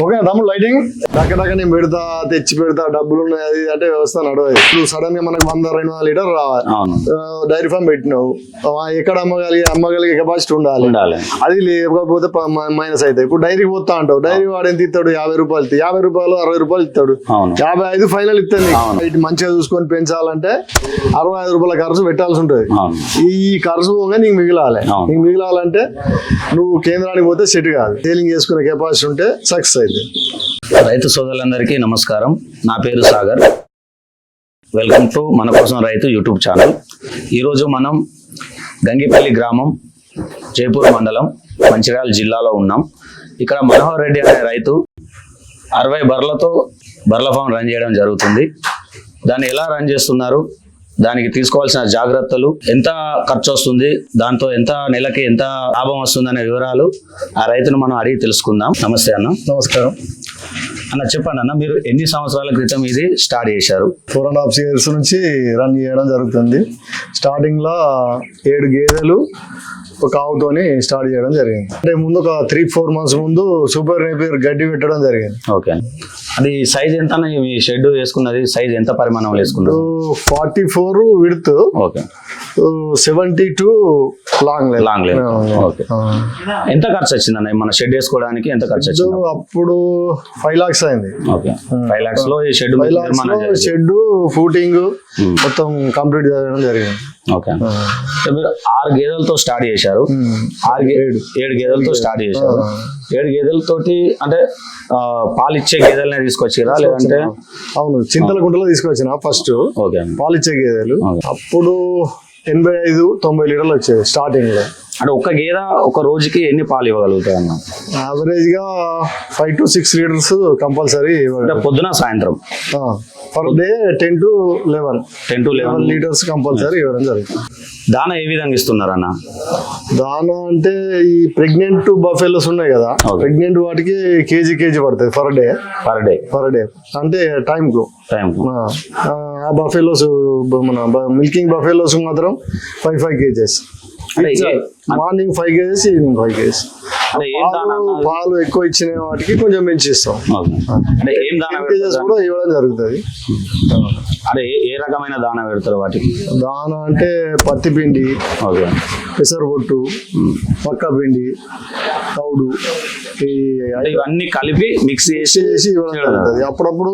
Okay తమ్ముడు lighting డక్క నేను పెడతా తెచ్చి పెడతా డబ్బులు ఉన్నాయి అది అంటే వ్యవస్థ నడవదు. ఇప్పుడు సడన్గా మనకు వంద రెండు వందల లీటర్ రావాలి. డైరీ ఫామ్ పెట్టినావు. ఎక్కడ అమ్మగలిగే అమ్మగలిగే కెపాసిటీ ఉండాలి. ఉండాలి. అది లేకపోతే మైనస్ అవుతాయి. ఇప్పుడు డైరీకి పోతా అంటావు. డైరీ వాడు ఎంత ఇస్తాడు యాభై రూపాయలు యాభై రూపాయలు అరవై రూపాయలు ఇస్తాడు. యాభై ఐదు ఫైనల్ ఇస్తాను. ఇటు మంచిగా చూసుకొని పెంచాలంటే అరవై ఐదు రూపాయల ఖర్చు పెట్టాల్సి ఉంటుంది. ఈ ఖర్చు పోగా నీకు మిగిలాలి. నీకు మిగిలాలంటే నువ్వు కేంద్రానికి పోతే సెట్ కాదు. సేలింగ్ చేసుకునే కెపాసిటీ ఉంటే సక్సెస్ అయింది రైతు సోదరులందరికీ నమస్కారం. నా పేరు సాగర్. వెల్కమ్ టు మన కోసం రైతు యూట్యూబ్ ఛానల్. ఈరోజు మనం గంగిపల్లి గ్రామం జైపూర్ మండలం మంచిర్యాల జిల్లాలో ఉన్నాం. ఇక్కడ మనోహర్ రెడ్డి అనే రైతు అరవై బర్లతో బర్ల ఫామ్ రన్ చేయడం జరుగుతుంది. దాన్ని ఎలా రన్ చేస్తున్నారు? దానికి తీసుకోవాల్సిన జాగ్రత్తలు ఎంత ఖర్చు వస్తుంది దాంతో ఎంత నెలకి ఎంత లాభం వస్తుంది అనే వివరాలు ఆ రైతును మనం అడిగి తెలుసుకుందాం. నమస్తే అన్న. నమస్కారం. అన్న చెప్పండి అన్న మీరు ఎన్ని సంవత్సరాల క్రితం ఇది స్టార్ట్ చేశారు? ఫోర్ అండ్ హాఫ్ ఇయర్స్ నుంచి రన్ చేయడం జరుగుతుంది. స్టార్టింగ్లో ఏడు గేదెలు ఒక ఆవుతోని స్టార్ట్ చేయడం జరిగింది. అంటే ముందు ఒక త్రీ ఫోర్ మంత్స్ ముందు సూపర్ నేపియర్ గడ్డి పెట్టడం జరిగింది. ఓకే. అది సైజ్ ఎంత అన్న మీ షెడ్ వేసుకున్నది సైజ్ ఎంత పరిమాణం వేసుకున్నారు forty four width okay. Seventy two long long okay. ఎంత ఖర్చు వచ్చింది అన్న మన షెడ్ వేసుకోవడానికి ఎంత ఖర్చు వచ్చింది? అప్పుడు ఫైవ్ లాక్స్ అయింది. ఓకే. ఫైవ్ లాక్స్లో ఈ షెడ్ షెడ్ ఫూటింగ్ మొత్తం కంప్లీట్ చేయడం జరిగింది. ఓకే. ఆరు గేదెలతో స్టార్ట్ చేశారు. ఆరు గే- ఏడు. గేదెలతో స్టార్ట్ చేశారు. ఏడు గేదెలతోటి అంటే పాలు ఇచ్చే గేదెలనే తీసుకొచ్చిరా లేదంటే? అవును చింతలకుంటలో తీసుకొచ్చిన ఫస్ట్ ఓకే పాలిచ్చే గేదెలు. Okay. అప్పుడు ఎనభై ఐదు తొంభై లీటర్లు వచ్చేది స్టార్టింగ్లో. అంటే ఒక్క గేదె ఒక రోజుకి ఎన్ని పాలు ఇవ్వగలుగుతాయి అన్న? యావరేజ్గా five to six litres compulsory అంటే పొద్దున సాయంత్రం? Per day ten to eleven ten to eleven litres compulsory ఇవ్వడం జరుగుతుంది. దాన ఏ విధంగా ఇస్తున్నారు అన్న దానా అంటే ఈ ప్రెగ్నెంట్ బఫెలోస్ ఉన్నాయి కదా. ప్రెగ్నెంట్ వాటికి కేజీ కేజీ పడుతుంది per day. Per day. Per day. అంటే టైం కు టైం ఆ, బఫెలోస్ మన మిల్కింగ్ బఫెలోస్ మాత్రం five five kgs. Morning five kgs evening five kgs. అంటే ఏం దానా అన్న? పాలు ఎక్కువ ఇచ్చిన వాటికి కొంచెం పెంచి ఇస్తాం. ఓకే. అంటే ఏం దాన కేజెస్ కూడా ఇవ్వడం జరుగుతుంది. అంటే ఏ- ఏ రకమైన దాన పెడతారు వాటికి? దాన అంటే పత్తి పిండి ఓకే. పెసరపొట్టు మక్క పిండి తౌడు ఈ అంటే ఇవన్నీ కలిపి మిక్స్ చేసి చేసి ఇవ్వడం జరుగుతుంది. అప్పుడప్పుడు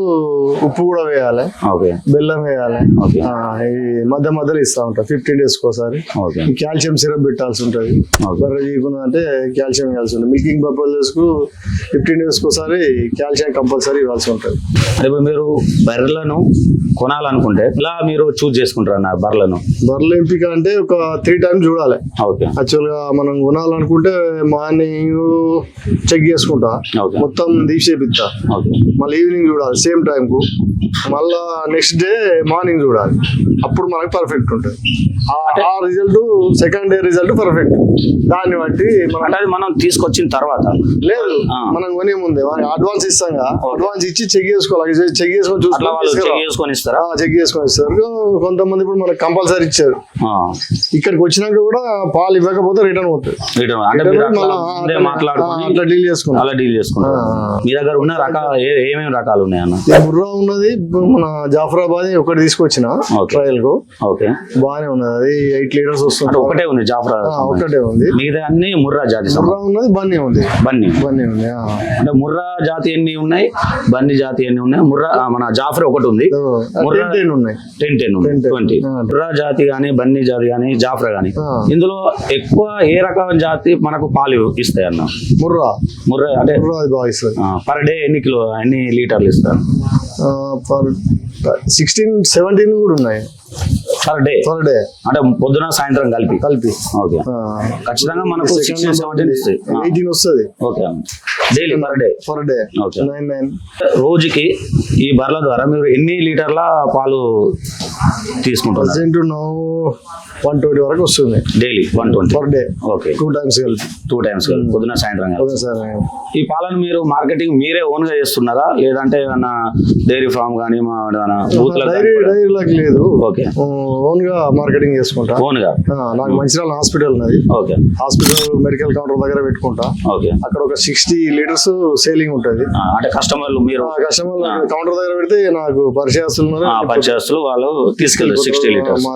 ఉప్పు కూడా వేయాలి. ఓకే. బెల్లం వేయాలి. ఆ, ఈ మధ్య మధ్యలో ఇస్తా ఉంటా ఫిఫ్టీన్ డేస్ ఒకసారి. ఓకే. కాల్షియం సిరప్ పెట్టాల్సి ఉంటుంది. బర్రె అంటే కాల్షియం. ఇవ్వాల్సి ఉంటుంది మిల్కింగ్ పర్పల్స్కు ఫిఫ్టీన్ డేస్ ఒకసారి కాల్షియం కంపల్సరీ ఇవ్వాల్సి ఉంటుంది. ఇప్పుడు మీరు బర్రెలను కొనాలనుకుంటే ఇలా మీరు చూజ్ చేసుకుంటారు అన్న బర్రెలను? బర్రెల ఎంపిక అంటే ఒక త్రీ టైమ్స్ చూడాలి. ఓకే. యాక్చువల్గా మనం కొనాలనుకుంటే మార్నింగ్ చెక్ చేసుకుంటా. మొత్తం ఓకే. మళ్ళీ ఈవినింగ్ చూడాలి సేమ్ టైం కు మళ్ళా నెక్స్ట్ డే మార్నింగ్ చూడాలి. అప్పుడు మనకు పర్ఫెక్ట్ ఉంటుంది. ఆ- result second day result perfect. దాన్ని బట్టి మనం అది మనం తీసుకొచ్చిన తర్వాత. లేదు. మనం కొనే ముందే అడ్వాన్స్ ఇస్తాం అడ్వాన్స్ ఇచ్చి చెక్ చేసుకోవాలి. చెక్ చేసుకొని చూసుకొని చెక్ చేసుకొని ఇస్తారా? చెక్ చేసుకొని ఇస్తారు. కొంతమంది ఇప్పుడు మనకు కంపల్సరీ ఇచ్చారు. ఇక్కడికి వచ్చినాక కూడా పాలు ఇవ్వకపోతే రిటర్న్ అవుతుంది రిటర్న్ అంటే అట్లా మాట్లాడుకొని డీల్ చేసుకున్నాం అలా డీల్ చేసుకుంటారు. ఆ. మీ దగ్గర ఉన్న రకాల ఏమేమి రకాలు ఉన్నాయి అన్న? ఈ బుర్రా ఉన్నది మన జాఫరాబాద్ ఒకటి తీసుకొచ్చిన. ట్రయల్కు ఓకే. బాగానే ఉన్నది. అది ఎయిట్ లీటర్స్ వస్తుంది ఒకటే ఉంది జాఫరా ఒకటే ఉంది. మిగతా అన్ని ముర్రా జాతి సంబంధం. బుర్రా ఉన్నది బన్నీ ఉంది. బన్నీ. బన్నీ ఉంది. అంటే ముర్రా జాతి ఎన్ని ఉన్నాయి? బన్నీ జాతి ఎన్ని ఉన్నాయి? ముర్రా మన జాఫర్ ఒకటి ఉంది. ముర్రా- టెన్ ఉన్నాయి. టెన్ టెన్ ఉంది 10, 10. ట్వంటీ. ఆ. ముర్రా జాతి కానీ బన్నీ జాతి కానీ జాఫ్రా కానీ. ఇందులో ఎక్కువ ఏ రకమైన జాతి మనకు పాలు ఇస్తాయి అన్న? ముర్రా. ముర్రా అంటే పర్ డే ఎన్ని కిలో ఎన్ని లీటర్లు ఇస్తారు? సిక్స్టీన్ సెవెంటీన్ కూడా ఉన్నాయి. పర్ డే పర్ డే అంటే పొద్దున సాయంత్రం కలిపి? కలిపి. ఓకే. ఖచ్చితంగా మనకు సిక్స్టీన్ సెవెంటీన్ ఇస్తాయి ఎయిటీన్ వస్తుంది. Okay daily per day per day. Nine nine రోజుకి ఈ బర్ల ద్వారా మీరు ఎన్ని లీటర్ల పాలు ప్రజెంట్ నౌ వన్ ట్వంటీ వరకు వస్తుంది. Daily one twenty per day okay. Two times కలిపి. టూ టైమ్స్ పొద్దున సాయంత్రం కలిపి. అదే సార్ ఈ పాలను మీరు మార్కెటింగ్ మీరే ఓన్గా చేస్తున్నారా? లేదంటే ఏమన్నా డైరీ ఫామ్ కానీ మా డైరీలకు లేదు. ఓకే. ఓన్గా మార్కెటింగ్ చేసుకుంటా? ఓన్గా నాకు మంచిర్యాల హాస్పిటల్ ఉన్నది. ఓకే. హాస్పిటల్ మెడికల్ కౌంటర్ దగ్గర పెట్టుకుంటా. ఓకే. అక్కడ ఒక సిక్స్టీ లీటర్స్ సేలింగ్ ఉంటది. అంటే కస్టమర్లు మీరు కస్టమర్ కౌంటర్ దగ్గర పెడితే నాకు పరిచయస్తులు పనిచేస్తూ వాళ్ళు తీసుకెళ్తారు సిక్స్టీ లీటర్స్.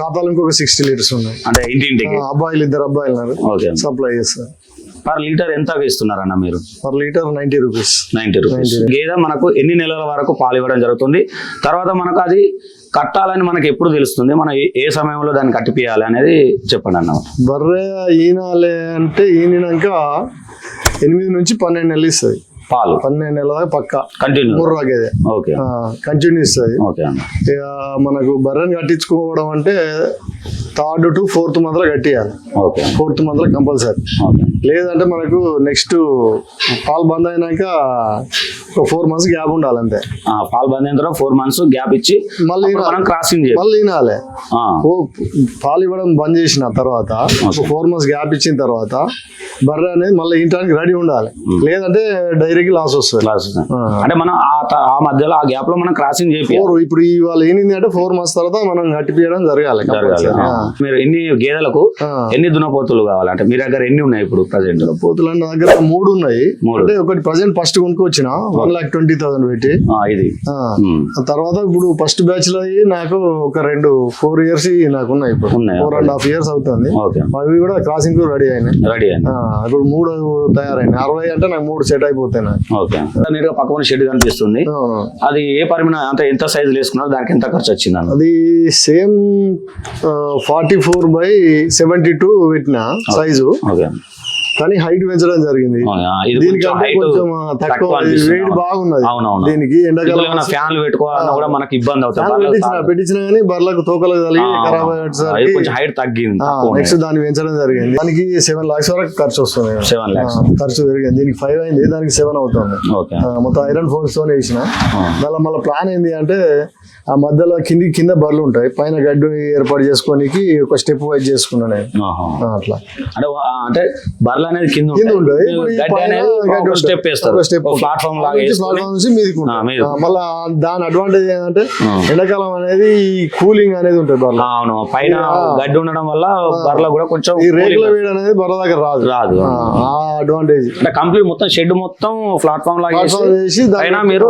ఖాతాలో ఇంకొక సిక్స్టీ లీటర్స్ ఉన్నాయి. అంటే ఇంటింటికి? అబ్బాయిలు ఇద్దరు అబ్బాయిలు ఉన్నారు. సప్లై చేస్తారు. పర్ లీటర్ ఎంత ఇస్తున్నారన్న మీరు? Per litre ninety rupees. Ninety rupees. గేదె మనకు ఎన్ని నెలల వరకు పాలు ఇవ్వడం జరుగుతుంది? తర్వాత మనకు అది కట్టాలని మనకి ఎప్పుడు తెలుస్తుంది? మనం ఏ- సమయంలో దాన్ని కట్టిపియాలి అనేది చెప్పండి అన్న బర్రె ఈనాలే అంటే ఈనినాక ఎనిమిది నుంచి పన్నెండు నెలలు ఇస్తుంది. పాలు. పన్నెండు నెలల దాకా పక్క. కంటిన్యూ మూడు రాకేదే ఓకే. కంటిన్యూ ఇస్తుంది. ఓకే అన్న. ఇక మనకు బర్రెని కట్టించుకోవడం అంటే థర్డ్ టు ఫోర్త్ మంత్లో కట్టియాలి. ఓకే. ఫోర్త్ మంత్లో కంపల్సరీ. ఓకే. లేదంటే మనకు నెక్స్ట్ పాలు బంద్ అయినాక ఒక ఫోర్ మంత్స్ గ్యాప్ ఉండాలి అంతే. పాలు బంద్ అయిన తర్వాత ఫోర్ మంత్స్ గ్యాప్ ఇచ్చి మళ్ళీ మనం క్రాసింగ్ మళ్ళీ వినాలి పాలు ఇవ్వడం బంద్ చేసిన తర్వాత ఒక ఫోర్ మంత్స్ గ్యాప్ ఇచ్చిన తర్వాత బర్రె అనేది మళ్ళీ ఇంటానికి రెడీ ఉండాలి. లేదంటే డైరీకి లాస్ వస్తుంది. క్లాస్ ఆ. అంటే మనం ఆ మధ్యలో ఆ గ్యాప్లో మనం క్రాసింగ్ చేయాలి ఇప్పుడు ఇవాళ ఏంది అంటే ఫోర్ మంత్స్ తర్వాత మనం కట్టిపియడం జరగాలి మీరు ఎన్ని గేదెలకు. ఎన్ని దున్నపోతులు కావాలి? అంటే మీ దగ్గర ఎన్ని ఉన్నాయి ఇప్పుడు ప్రజెంట్ పోతులు నా దగ్గర మూడు ఉన్నాయి. అంటే ఒకటి ప్రజెంట్ ఫస్ట్ కొనుక్కొచ్చిన వన్ లాక్ ట్వంటీ థౌసండ్ పెట్టి. ఇది. తర్వాత ఇప్పుడు ఫస్ట్ బ్యాచ్లో అయ్యి నాకు ఒక రెండు ఫోర్ ఇయర్స్ నాకు ఉన్నాయి ఇప్పుడు. ఫోర్ అండ్ హాఫ్ ఇయర్స్ అవుతుంది. అవి కూడా క్రాసింగ్ రెడీ అయినాయి. రెడీ అయింది ఆ, ఇప్పుడు మూడు తయారైనాయి. అరవై అంటే నాకు మూడు సెట్ అయిపోతాయి నాకు. ఓకే. నీట్గా పక్కన షెడ్ కనిపిస్తుంది. అది ఏ పరిమాణం అంటే ఎంత సైజు వేసుకున్నారు దానికి ఎంత ఖర్చు వచ్చింది అది same forty four by seventy two పెట్టిన సైజు. కానీ హైట్ పెంచడం జరిగింది. దీనికంటే కొంచెం తక్కువ. వేడి బాగున్నది. దీనికి ఎండాకాలం ఫ్యాన్లు పెట్టుకోవాలన్నా కూడా మనకి ఇబ్బంది అవుతుంది. పెట్టించిన పెట్టించిన కానీ బర్లకు తోకలు కలిగి ఖరాబ్ అయ్యేసరికి కొంచెం హైట్ తగ్గింది నెక్స్ట్ దాన్ని పెంచడం జరిగింది. దానికి సెవెన్ లాక్స్ వరకు ఖర్చు వస్తుంది సెవెన్ ఆ, ల్యాక్స్ ఖర్చు పెరిగింది. దీనికి ఫైవ్ అయింది. దానికి సెవెన్ అవుతుంది. మొత్తం ఐరన్ ఫోన్స్ తోనే వేసిన. ఆ. మళ్ళీ మళ్ళీ ప్లాన్ ఏంది అంటే ఆ మధ్యలో కింది కింద బర్రెలు ఉంటాయి. పైన గడ్డి ఏర్పాటు చేసుకోనికి ఒక స్టెప్ వైజ్ చేసుకున్నా నేను. అట్లా. అంటే బర్రెలు అనేది కింద కింద ఉంటాయి. ఉంటుంది. స్టెప్ ప్లాట్ఫామ్ నుంచి మీదకి మళ్ళా దాని అడ్వాంటేజ్ ఏంటంటే. ఎండాకాలం అనేది కూలింగ్ అనేది ఉంటుంది అవును. పైన గడ్డి ఉండడం వల్ల బర్రెలు కూడా కొంచెం ఈ cooling వేడి అనేది బర్రె దగ్గర రాదు. రాదు. ఆ, అడ్వాంటేజ్ అంటే కంప్లీట్ మొత్తం షెడ్ మొత్తం ప్లాట్ఫామ్ లాగా దాని పైన మీరు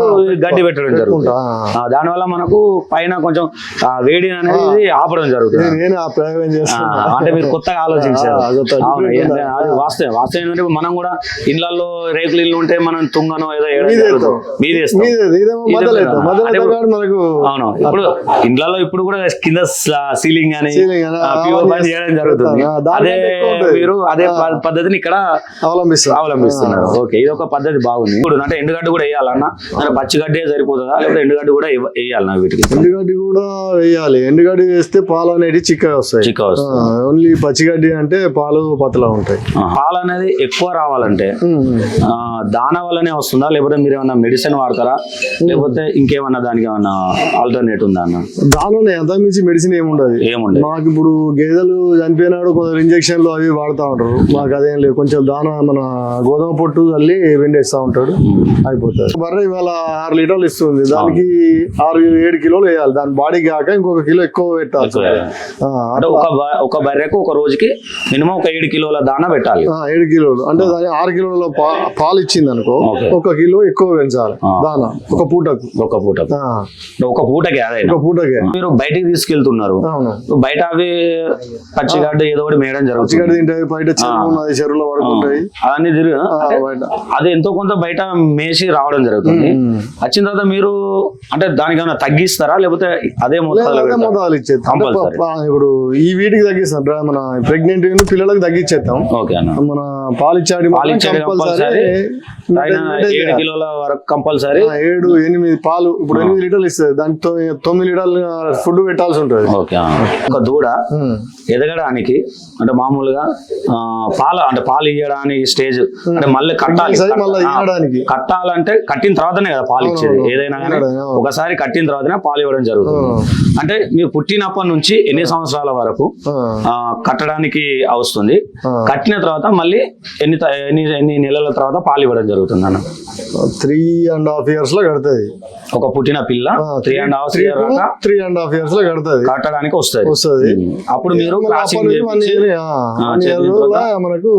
గడ్డి పెట్టడం జరుగుతుంది. ఆ, దానివల్ల మనకు పైన కొంచెం వేడి అనేది ఆపడం జరుగుతుంది. నేను- ఆ ప్రయోగం అంటే మీరు కొత్తగా ఆలోచించారు. వాస్తవం. వాస్తవం ఏంటంటే మనం కూడా ఇళ్ళలో రేకులు ఇల్లు ఉంటే మనం తుంగనో ఏదో అవును ఇప్పుడు ఇండ్లలో ఇప్పుడు కూడా కింద సీలింగ్ అని ప్యూర్ పని చేయడం జరుగుతుంది. అదే. మీరు అదే పద్ధతిని ఇక్కడ అవలంబిస్తాం అవలంబిస్తున్నారు. ఓకే ఇది ఒక పద్ధతి బాగుంది. ఇప్పుడు అంటే ఎండుగడ్డి కూడా వేయాలన్నా పచ్చిగడ్డి సరిపోతుందా? లేకపోతే ఎండుగడ్డి కూడా వేయాలన్నా వీటికి ఎండుగడ్డి కూడా వేయాలి. ఎండుగడ్డి వేస్తే పాలు అనేవి చిక్కగా వస్తాయి. చిక్క వస్తుంది ఓన్లీ పచ్చిగడ్డి అంటే పాలు పతలా ఉంటాయి. పాలు అనేది ఎక్కువ రావాలంటే దాన వల్లనే వస్తుందా? లేకపోతే మీరు ఏమన్నా మెడిసిన్ వాడతారా? లేకపోతే ఇంకేమన్నా దానికి ఏమన్నా ఆల్టర్నేట్ ఉందా అన్న? దానిలోనే ఎంత మించి మెడిసిన్ ఏముండదు. ఏముండే మాకు ఇప్పుడు గేదెలు చనిపోయినాడు కొందరు ఇంజక్షన్లు అవి వాడుతూ ఉంటారు. మాకు అదేం లేదు. కొంచెం దాన మన గోధుమ పొట్టు చల్లి వెండేస్తూ ఉంటాడు. అయిపోతుంది. బర్రె ఇవాళ ఆరు లీటర్లు ఇస్తుంది. దానికి ఆరు ఏడు కిలోలు వేయాలి. దాని బాడీ కాక ఇంకొక కిలో ఎక్కువ పెట్టాలి. అంటే ఒక బర్రెకు ఒక రోజుకి మినిమం ఒక ఏడు కిలోల దానా పెట్టాలి. ఏడు కిలోలు. అంటే దాని ఆరు కిలోల పాలు ఇచ్చింది అనుకో. ఒక కిలో ఎక్కువ పెంచాలి. దానా ఒక పూటకు. ఒక పూట ఒక పూటకి అదైనా. ఒక పూటకే. మీరు బయటికి తీసుకెళ్తున్నారు. బయట అవి పచ్చిగడ్డ ఏదో ఒకటి మేయడం జరుగుతుంది. పచ్చిగడ్డి తింటాయి బయట చెరువు ఉన్నది చెరువులో పడుకుంటాయి అవన్నీ తిరిగి అది ఎంతో కొంత బయట మేసి రావడం జరుగుతుంది. వచ్చిన తర్వాత మీరు అంటే దానికి ఏమైనా తగ్గిస్తారా? లేకపోతే అదే మొదలు ఇచ్చేస్తాం. ఇప్పుడు ఈ వీటికి తగ్గిస్తాం. మన ప్రెగ్నెంట్ పిల్లలకు అన్న. మన పాలిచ్చాడి ఏడు. కిలోల వరకు కంపల్సరీ ఏడు ఎనిమిది పాలు. ఇప్పుడు ఎనిమిది లీటర్లు ఇస్తుంది దానికి తొ- తొమ్మిది లీటర్లు ఫుడ్ పెట్టాల్సి ఉంటుంది. ఓకే ఒక దూడ. ఎదగడానికి అంటే మామూలుగా పాలు అంటే పాలు ఇయ్యడానికి స్టేజ్ అంటే మళ్ళీ కట్టాలి. కట్టాలంటే కట్టిన తర్వాతనే కదా పాలు ఇచ్చేది. ఏదైనా కానీ. ఒకసారి కట్టిన తర్వాతనే తర్వాతనే పాలు ఇవ్వడం జరుగుతుంది. అంటే మీరు పుట్టినప్పటి నుంచి ఎన్ని సంవత్సరాల వరకు కట్టడానికి వస్తుంది. కట్టిన తర్వాత మళ్ళీ ఎన్ని ఎన్ని ఎన్ని నెలల తర్వాత పాలు ఇవ్వడం జరుగుతుంది అన్న. త్రీ అండ్ హాఫ్ ఇయర్స్లో కడుతుంది. ఒక పుట్టిన పిల్ల three and half year three and half ఇయర్స్లో కడుతుంది. కట్టడానికి వస్తుంది. వస్తుంది. అప్పుడు మీరు మనకు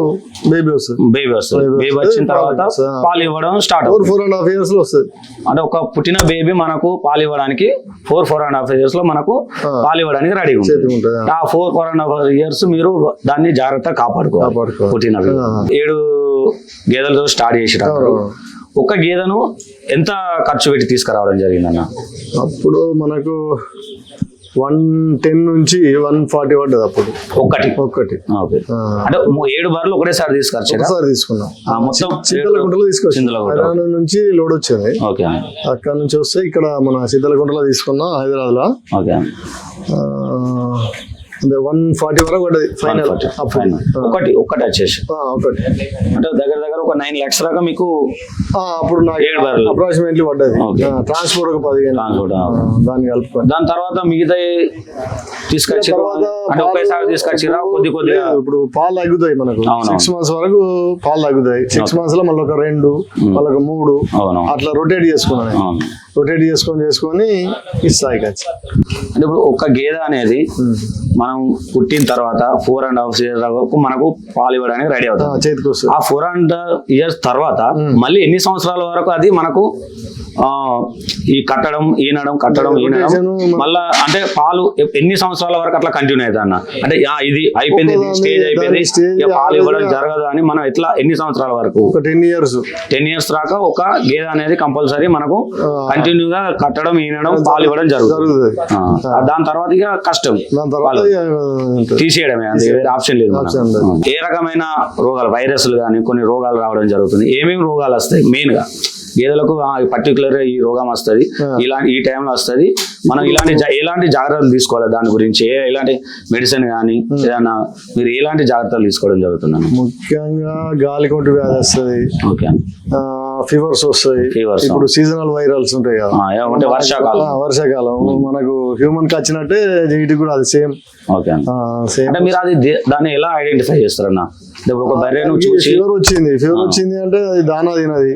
బేబీ వస్తుంది. బేబీ వస్తుంది. బేబీ వచ్చిన తర్వాత పాలు ఇవ్వడం స్టార్ట్ ఫోర్ అండ్ హాఫ్ ఇయర్స్లో వస్తుంది. అంటే ఒక పుట్టిన బేబీ మనకు పాలు ఇవ్వడానికి ఫోర్ ఫోర్ అండ్ హాఫ్ ఇయర్స్లో మనకు. పాలు ఇవ్వడానికి రెడీ ఉంటుంది ఆ four four and half years మీరు దాన్ని జాగ్రత్తగా కాపాడుకోవాలి. పుట్టిన. ఏడు గేదెలతో స్టార్ట్ చేసేటప్పుడు ఒక గేదెను ఎంత ఖర్చు పెట్టి తీసుకురావడం జరిగిందన్న అప్పుడు మనకు వన్ టెన్ నుంచి వన్ ఫార్టీ పడ్డది అప్పుడు. ఓకే. ఆ. అంటే ఏడు బర్రెలు ఒకటేసారి తీసుకొచ్చారా? ఒకసారి తీసుకున్నాం. మొత్తం చింతలకుంటలో తీసుకొచ్చాం. చింతలకుంట. హైదరాబాద్ నుంచి లోడ్ వచ్చింది. ఓకే. అక్కడ నుంచి వస్తే ఇక్కడ మన చింతలకుంటలో తీసుకున్నాం హైదరాబాద్లో అదే వన్ ఫార్టీ వరకు పడ్డది ఫైనల్ అప్పుడు. ఒకటి ఒకటి వచ్చేసి. ఒకటి. అంటే దగ్గర ఒక నైన్ లాక్స్ దాకా మీకు అప్పుడు నాకు. అప్రాక్సిమేట్లీ పడ్డది. ట్రాన్స్పోర్ట్ ఒక. ఆ, దాన్ని కలుపుకొని. దాని తర్వాత మిగతా పాలు- ఒకేసారి తీసుకొచ్చిరా కొద్ది కొద్దిగా? ఇప్పుడు పాలు తగ్గుతాయి మనకు. సిక్స్ మంత్స్ వరకు పాలు తగ్గుతాయి సిక్స్ మంత్స్లో మళ్ళీ ఒక రెండు మళ్ళీ ఒక మూడు. అట్లా రొటేట్ చేసుకున్నాను రొటేట్ చేసుకొని చేసుకొని ఇస్తాయి ఖర్చు అంటే ఇప్పుడు ఒక గేదె అనేది మనం పుట్టిన తర్వాత ఫోర్ అండ్ హాఫ్ వరకు మనకు పాలు ఇవ్వడానికి రెడీ అవుతుంది. చేతికి వస్తుంది. ఆ ఫోర్ అండ్ ఇయర్స్ తర్వాత మళ్ళీ ఎన్ని సంవత్సరాల వరకు అది మనకు ఈ కట్టడం ఈనడం కట్టడం ఈనడం మళ్ళా అంటే పాలు ఎన్ని సంవత్సరాల వరకు అట్లా కంటిన్యూ అవుతుంది అన్న? అంటే ఇది అయిపోయింది స్టేజ్ అయిపోయింది పాలు ఇవ్వడం జరగదు అని మనం ఎట్లా ఎన్ని సంవత్సరాల వరకు? టెన్ ఇయర్స్ టెన్ ఇయర్స్ దాకా ఒక గేదె అనేది కంపల్సరీ మనకు కంటిన్యూగా కట్టడం ఈనడం పాలు ఇవ్వడం జరుగుతుంది. దాని తర్వాత ఇక కష్టం. తీసేయడమే అంతే వేరే ఆప్షన్ లేదు. ఏ రకమైన రోగాలు వైరస్లు కానీ కొన్ని రోగాలు రావడం జరుగుతుంది. ఏమేమి రోగాలు వస్తాయి? మెయిన్గా. గేదెలకు పర్టికులర్ ఈ రోగం వస్తుంది. ఇలాంటి ఈ టైంలో వస్తుంది. మనం ఇలాంటి ఎలాంటి జాగ్రత్తలు తీసుకోవాలి దాని గురించి? ఏ ఎలాంటి మెడిసిన్ కానీ ఏదైనా మీరు ఎలాంటి జాగ్రత్తలు తీసుకోవడం జరుగుతుందని ముఖ్యంగా గాలి కొట్టు వ్యాధి వస్తుంది. ఓకే. ఫీవర్స్ వస్తాయి ఇప్పుడు సీజనల్ వైరల్స్ ఉంటాయి కదా. వర్షాకాలం. వర్షాకాలం. మనకు హ్యూమన్కి వచ్చినట్టే కూడా అది సేమ్ ఓకే సేమ్ అంటే మీరు అది దాన్ని ఎలా ఐడెంటిఫై చేస్తారన్న ఇప్పుడు ఒక బర్రెను చూసి ఫీవర్ వచ్చింది ఫీవర్ వచ్చింది అంటే అది దానా తినది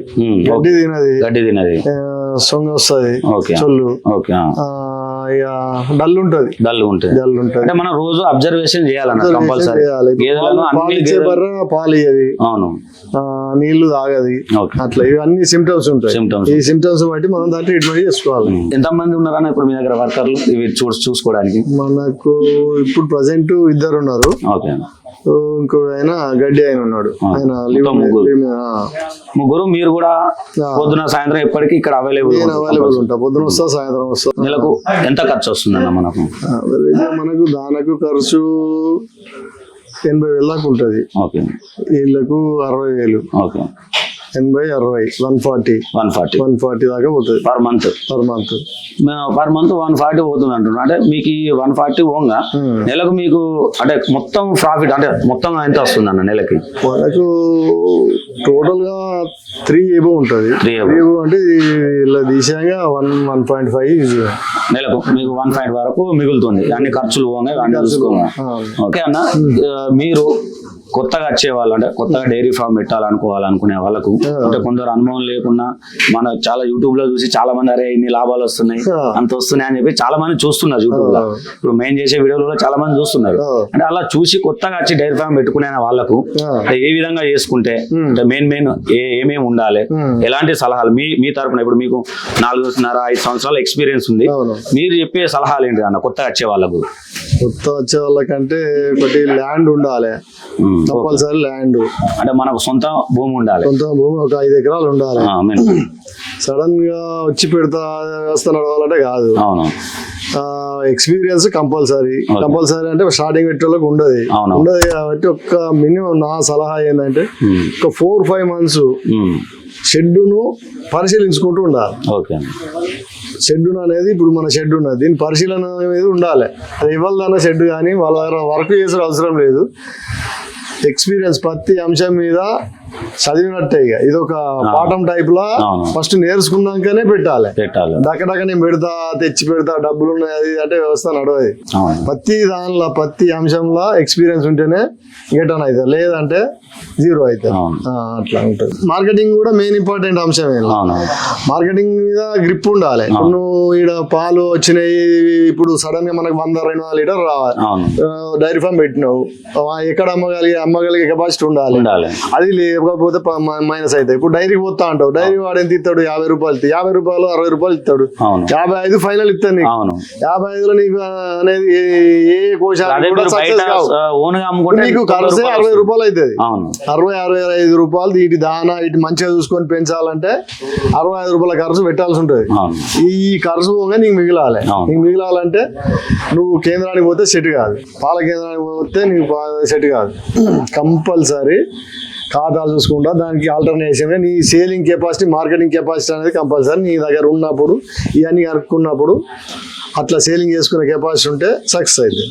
గడ్డి తినది గడ్డి తినది. సొంగ వస్తుంది ఓకే. చొల్లు. డల్ ఉంటది డల్ ఉంటుంది డల్ ఉంటది అంటే మనం రోజు అబ్జర్వేషన్ చేయాలన్న కంపల్సరీ పాలు- ఇచ్చే బర్రె పాలు ఇయ్యది అవును. ఆ, నీళ్ళు తాగది. అట్లా ఇవన్నీ సిమ్టమ్స్ ఉంటాయి. ఈ సిమ్టమ్స్ బట్టి మనం దాన్ని ట్రీట్మెంట్ చేసుకోవాలి. ఎంత మంది ఉన్నారన్న ఇప్పుడు మీ దగ్గర వర్కర్లు ఇవి చూసుకోవడానికి. మనకు ఇప్పుడు ప్రజెంట్ ఇద్దరు ఉన్నారు ఓకే ఇంకో ఆయన గడ్డి ఆయన ఉన్నాడు. ఆయన ముగ్గురు. మీరు కూడా. పొద్దున సాయంత్రం ఎప్పటికీ ఇక్కడ అవైలబుల్ అవైలబుల్ ఉంటా. పొద్దున వస్తా సాయంత్రం వస్తా. నెలకు ఎంత ఖర్చు వస్తుందన్న మనకు? మనకు దానకు ఖర్చు ఎనభై వేల దాకా ఉంటుంది. ఓకే. వీళ్ళకు అరవై వేలు. ఓకే. ఎనభై అరవై one forty. One forty. One forty దాకా పోతుంది. Per month per month per month one forty పోతుంది అంటున్నా. అంటే మీకు ఈ వన్ ఫార్టీ పోగా నెలకు మీకు అంటే మొత్తం ప్రాఫిట్ అంటే మొత్తం ఎంత వస్తుంది అన్న నెలకి? మనకు టోటల్గా త్రీ ఏబో ఉంటుంది. Three above. అంటే ఇలా తీసాక వన్ వన్ పాయింట్ ఫైవ్ నెలకు మీకు వన్ ఫైవ్ వరకు మిగులుతుంది. అన్ని ఖర్చులు పోగా అన్ని చూసుకోగా. ఓకే అన్న? ఆ, మీరు కొత్తగా వచ్చే వాళ్ళు అంటే కొత్తగా డైరీ ఫామ్ పెట్టాలనుకోవాలనుకునే వాళ్ళకు. అంటే కొందరు అనుభవం లేకుండా మన చాలా యూట్యూబ్లో చూసి చాలా మంది అరే ఇన్ని లాభాలు వస్తున్నాయి. అంత వస్తున్నాయి అని చెప్పి చాలా మంది చూస్తున్నారు యూట్యూబ్లో ఇప్పుడు మేము చేసే వీడియోలో చాలా మంది చూస్తున్నారు. అంటే అలా చూసి కొత్తగా వచ్చి డైరీ ఫామ్ పెట్టుకునే వాళ్ళకు ఏ విధంగా చేసుకుంటే అంటే మెయిన్ మెయిన్ ఏ ఏమేమి ఉండాలి. ఎలాంటి సలహాలు? మీ మీ తరపున ఇప్పుడు మీకు నాలుగున్నర ఐదు సంవత్సరాల ఎక్స్పీరియన్స్ ఉంది. మీరు చెప్పే సలహాలు ఏంటి అన్న? కొత్తగా వచ్చే వాళ్ళకు. కొత్త వచ్చే వాళ్ళకంటే ఒకటి ల్యాండ్ ఉండాలి. Compulsory land. అంటే మనకు సొంత భూమి ఉండాలి. కొంత భూమి ఒక ఐదు ఎకరాలు ఉండాలి. సడన్గా వచ్చి పెడతా వ్యవస్థ నడవాలంటే కాదు. అవును. Experience compulsory. కంపల్సరీ అంటే స్టార్టింగ్ పెట్టేళ్ళకి ఉండదు. ఉండదు కాబట్టి ఒక్క మినిమం నా సలహా ఏంటంటే ఉమ్, ఒక ఫోర్ ఫైవ్ మంత్స్ షెడ్డును పరిశీలించుకుంటూ ఉండాలి. ఓకే షెడ్ అనేది ఇప్పుడు మన షెడ్ ఉన్నది. దీని పరిశీలన అనేది ఉండాలి. అది ఇవ్వాలన్న షెడ్ కానీ వాళ్ళ దగ్గర వర్క్ చేసే అవసరం లేదు. ఎక్స్పీరియన్స్ ప్రతి అంశం మీద చదివినట్టే ఇక. ఇది ఒక పాఠం టైప్ లా. ఫస్ట్ నేర్చుకున్నాకనే పెట్టాలి. పెట్టాలి. డక్కడక్క నేను పెడతా తెచ్చి పెడతా డబ్బులు ఉన్నాయి అది అంటే వ్యవస్థ నడవది. ప్రతి దానిలో ప్రతి అంశంలో ఎక్స్పీరియన్స్ ఉంటేనే గెటన్ అవుతుంది. లేదంటే జీరో అవుతుంది. అట్లా ఉంటుంది. మార్కెటింగ్ కూడా మెయిన్ ఇంపార్టెంట్ అంశం మార్కెటింగ్ మీద గ్రిప్ ఉండాలి. ఇప్పుడు నువ్వు ఈడ పాలు వచ్చినాయి ఇప్పుడు సడన్గా మనకు వంద రెండు వందల లీటర్ రావాలి. డైరీ ఫామ్ పెట్టినావు. ఎక్కడ అమ్మగలిగే అమ్మగలిగే కెపాసిటీ ఉండాలి. ఉండాలి. అది లేకపోతే మైనస్ అవుతాయి. ఇప్పుడు డైరీకి పోతా అంటావు. డైరీ వాడు ఎంత ఇస్తాడు? యాభై రూపాయలు యాభై రూపాయలు అరవై రూపాయలు ఇస్తాడు. యాభై ఐదు ఫైనల్ ఇస్తాను నీకు. యాభై ఐదులో నీకు అనేది ఏ- కోశాలు నీకు రూపాయలు అరవై. రూపాయలు అవుతుంది. అరవై అరవై ఐదు రూపాయలు ఇటు దానా ఇటు మంచిగా చూసుకొని పెంచాలంటే అరవై ఐదు రూపాయల ఖర్చు పెట్టాల్సి ఉంటుంది. ఈ ఖర్చు పోగా నీకు మిగిలాలి. నీకు మిగిలాలంటే నువ్వు కేంద్రానికి పోతే సెట్ కాదు. పాల కేంద్రానికి పోతే నీకు సెట్ కాదు. కంపల్సరీ ఖాతాలు చూసుకుంటా దానికి ఆల్టర్నేషన్ నీ సేలింగ్ కెపాసిటీ మార్కెటింగ్ కెపాసిటీ అనేది కంపల్సరీ నీ దగ్గర ఉన్నప్పుడు ఇవన్నీ కనుక్కున్నప్పుడు అట్లా సేలింగ్ చేసుకునే కెపాసిటీ ఉంటే సక్సెస్ అవుతుంది